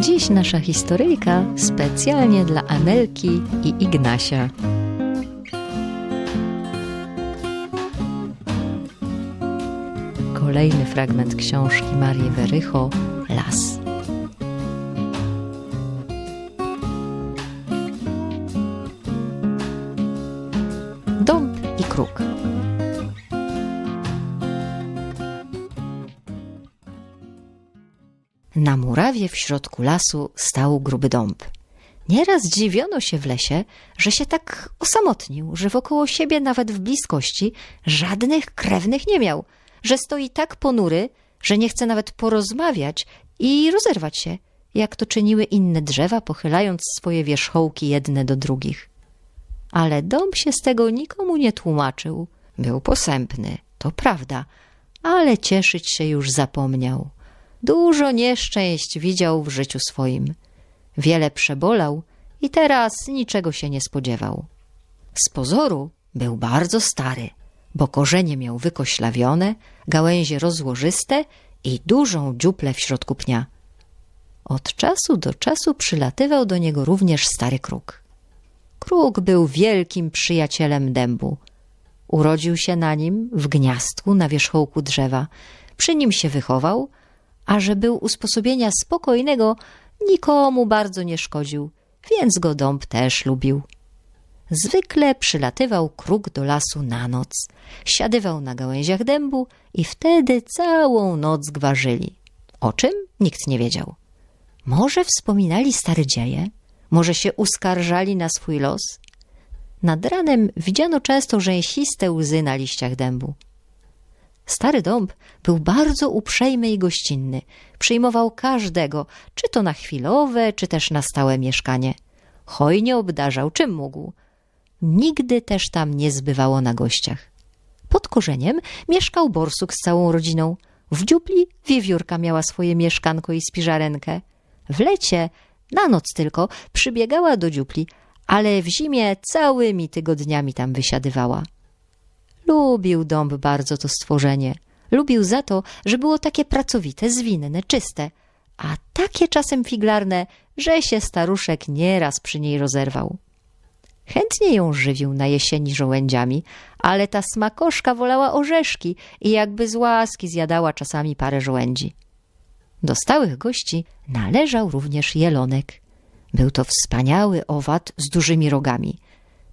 Dziś nasza historyjka specjalnie dla Amelki i Ignasia. Kolejny fragment książki Marii Werycho Las. Dąb i kruk. Na murawie w środku lasu stał gruby dąb. Nieraz dziwiono się w lesie, że się tak osamotnił, że wokoło siebie, nawet w bliskości, żadnych krewnych nie miał, że stoi tak ponury, że nie chce nawet porozmawiać i rozerwać się, jak to czyniły inne drzewa, pochylając swoje wierzchołki jedne do drugich. Ale dąb się z tego nikomu nie tłumaczył. Był posępny, to prawda, ale cieszyć się już zapomniał. Dużo nieszczęść widział w życiu swoim. Wiele przebolał i teraz niczego się nie spodziewał. Z pozoru był bardzo stary, bo korzenie miał wykoślawione, gałęzie rozłożyste i dużą dziuplę w środku pnia. Od czasu do czasu przylatywał do niego również stary kruk. Kruk był wielkim przyjacielem dębu. Urodził się na nim w gniazdku na wierzchołku drzewa. Przy nim się wychował, a że był usposobienia spokojnego, nikomu bardzo nie szkodził, więc go dąb też lubił. Zwykle przylatywał kruk do lasu na noc, siadywał na gałęziach dębu i wtedy całą noc gwarzyli. O czym nikt nie wiedział. Może wspominali stare dzieje, może się uskarżali na swój los. Nad ranem widziano często rzęsiste łzy na liściach dębu. Stary dąb był bardzo uprzejmy i gościnny. Przyjmował każdego, czy to na chwilowe, czy też na stałe mieszkanie. Hojnie obdarzał, czym mógł. Nigdy też tam nie zbywało na gościach. Pod korzeniem mieszkał borsuk z całą rodziną. W dziupli wiewiórka miała swoje mieszkanko i spiżarenkę. W lecie, na noc tylko, przybiegała do dziupli, ale w zimie całymi tygodniami tam wysiadywała. Lubił dąb bardzo to stworzenie. Lubił za to, że było takie pracowite, zwinne, czyste, a takie czasem figlarne, że się staruszek nieraz przy niej rozerwał. Chętnie ją żywił na jesieni żołędziami, ale ta smakoszka wolała orzeszki i jakby z łaski zjadała czasami parę żołędzi. Do stałych gości należał również jelonek. Był to wspaniały owad z dużymi rogami –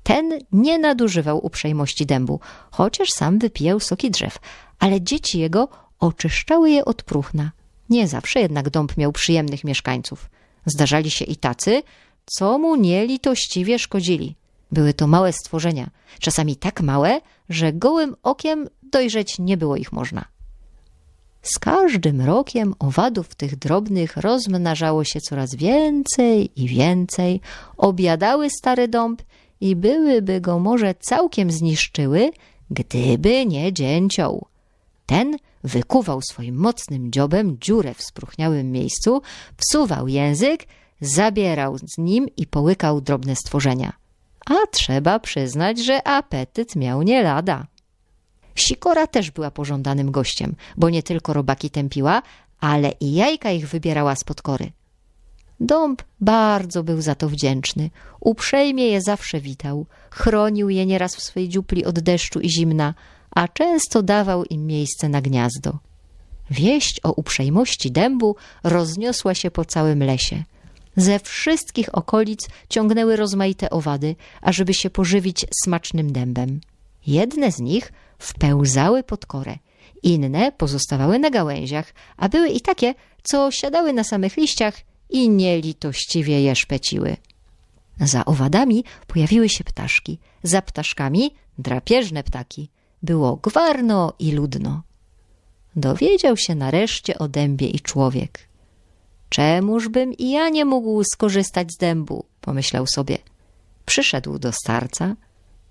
ten nie nadużywał uprzejmości dębu, chociaż sam wypijał soki drzew, ale dzieci jego oczyszczały je od próchna. Nie zawsze jednak dąb miał przyjemnych mieszkańców. Zdarzali się i tacy, co mu nielitościwie szkodzili. Były to małe stworzenia, czasami tak małe, że gołym okiem dojrzeć nie było ich można. Z każdym rokiem owadów tych drobnych rozmnażało się coraz więcej i więcej, obiadały stary dąb i byłyby go może całkiem zniszczyły, gdyby nie dzięcioł. Ten wykuwał swoim mocnym dziobem dziurę w spróchniałym miejscu, wsuwał język, zabierał z nim i połykał drobne stworzenia. A trzeba przyznać, że apetyt miał nie lada. Sikora też była pożądanym gościem, bo nie tylko robaki tępiła, ale i jajka ich wybierała spod kory. Dąb bardzo był za to wdzięczny. Uprzejmie je zawsze witał. Chronił je nieraz w swej dziupli od deszczu i zimna, a często dawał im miejsce na gniazdo. Wieść o uprzejmości dębu rozniosła się po całym lesie. Ze wszystkich okolic ciągnęły rozmaite owady, ażeby się pożywić smacznym dębem. Jedne z nich wpełzały pod korę, inne pozostawały na gałęziach, a były i takie, co siadały na samych liściach i nielitościwie je szpeciły. Za owadami pojawiły się ptaszki, za ptaszkami drapieżne ptaki. Było gwarno i ludno. Dowiedział się nareszcie o dębie i człowiek. Czemuż bym i ja nie mógł skorzystać z dębu, pomyślał sobie. Przyszedł do starca,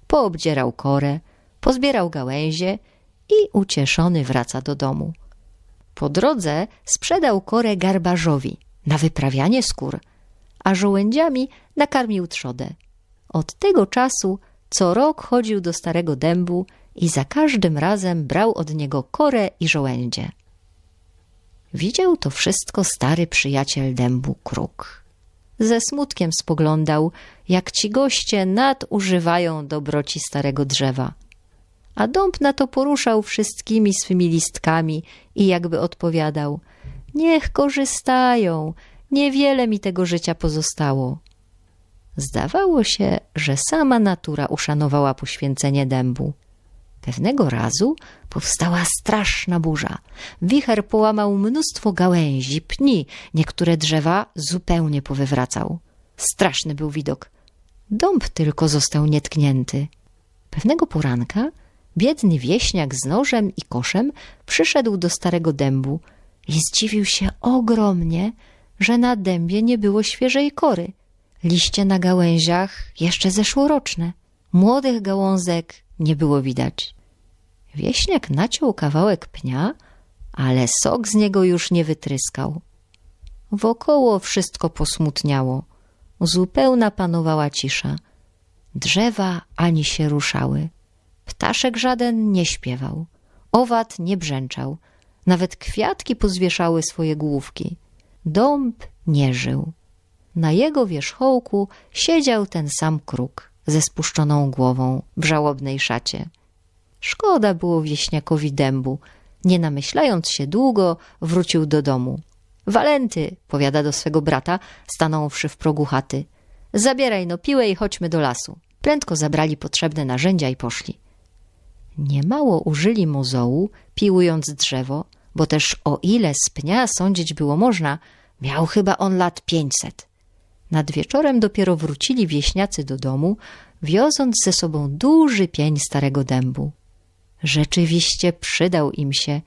poobdzierał korę, pozbierał gałęzie i ucieszony wraca do domu. Po drodze sprzedał korę garbarzowi, na wyprawianie skór, a żołędziami nakarmił trzodę. Od tego czasu co rok chodził do starego dębu i za każdym razem brał od niego korę i żołędzie. Widział to wszystko stary przyjaciel dębu kruk. Ze smutkiem spoglądał, jak ci goście nadużywają dobroci starego drzewa. A dąb na to poruszał wszystkimi swymi listkami i jakby odpowiadał: Niech korzystają, niewiele mi tego życia pozostało. Zdawało się, że sama natura uszanowała poświęcenie dębu. Pewnego razu powstała straszna burza. Wicher połamał mnóstwo gałęzi, pni, niektóre drzewa zupełnie powywracał. Straszny był widok. Dąb tylko został nietknięty. Pewnego poranka biedny wieśniak z nożem i koszem przyszedł do starego dębu i zdziwił się ogromnie, że na dębie nie było świeżej kory. Liście na gałęziach jeszcze zeszłoroczne. Młodych gałązek nie było widać. Wieśniak naciął kawałek pnia, ale sok z niego już nie wytryskał. Wokoło wszystko posmutniało. Zupełna panowała cisza. Drzewa ani się ruszały. Ptaszek żaden nie śpiewał. Owad nie brzęczał. Nawet kwiatki pozwieszały swoje główki. Dąb nie żył. Na jego wierzchołku siedział ten sam kruk ze spuszczoną głową w żałobnej szacie. Szkoda było wieśniakowi dębu. Nie namyślając się długo, wrócił do domu. Walenty, powiada do swego brata, stanąwszy w progu chaty. Zabieraj no piłę i chodźmy do lasu. Prędko zabrali potrzebne narzędzia i poszli. Niemało użyli mozołu, piłując drzewo, bo też o ile z pnia sądzić było można, miał chyba on lat pięćset. Nad wieczorem dopiero wrócili wieśniacy do domu, wioząc ze sobą duży pień starego dębu. Rzeczywiście przydał im się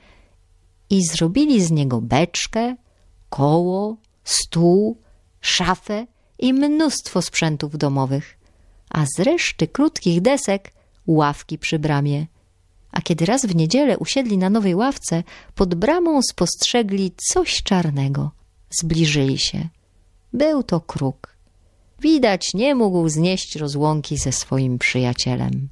i zrobili z niego beczkę, koło, stół, szafę i mnóstwo sprzętów domowych, a z reszty krótkich desek ławki przy bramie. A kiedy raz w niedzielę usiedli na nowej ławce, pod bramą spostrzegli coś czarnego. Zbliżyli się. Był to kruk. Widać, nie mógł znieść rozłąki ze swoim przyjacielem.